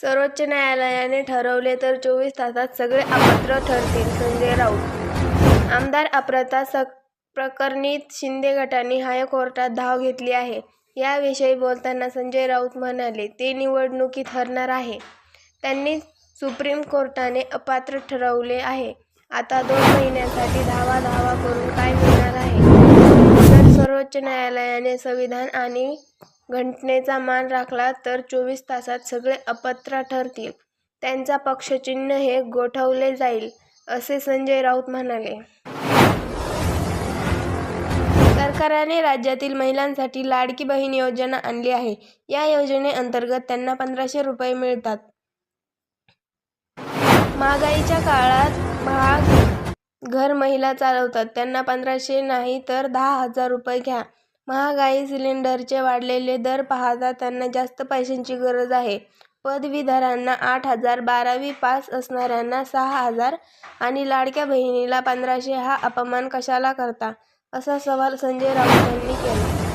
सर्वोच्च न्यायालयाने ठरवले तर चोवीस तासात सगळे अपात्र ठरतील, संजय राऊत आमदार अप्रता स प्रकरणी शिंदे गटाने हायकोर्टात धाव घेतली आहे. याविषयी बोलताना संजय राऊत म्हणाले, ते निवडणुकीत हरणार आहे. त्यांनी सुप्रीम कोर्टाने अपात्र ठरवले आहे. आता दोन महिन्यांसाठी धावा करून काय मिळणार आहे? तर सर्वोच्च न्यायालयाने संविधान आणि घटनेचा मान राखला तर चोवीस तासात सगळे अपात्र ठरतील. त्यांचा पक्षचिन्ह हे गोठवले जाईल, असे संजय राऊत म्हणाले. सरकारने राज्यातील महिलांसाठी लाडकी बहीण योजना आणली आहे. या योजनेअंतर्गत त्यांना पंधराशे रुपये मिळतात. महागाईच्या काळात महाग घर महिला चालवतात. त्यांना पंधराशे नाही तर दहा हजार रुपये घ्या. महागाई, सिलिंडरचे वाढलेले दर पाहता त्यांना जास्त पैशांची गरज आहे. पदवीधरांना आठ हजार, बारावी पास असणाऱ्यांना सहा हजार आणि लाडक्या बहिणीला पंधराशे हा अपमान कशाला करता, असा सवाल संजय राऊत यांनी केला.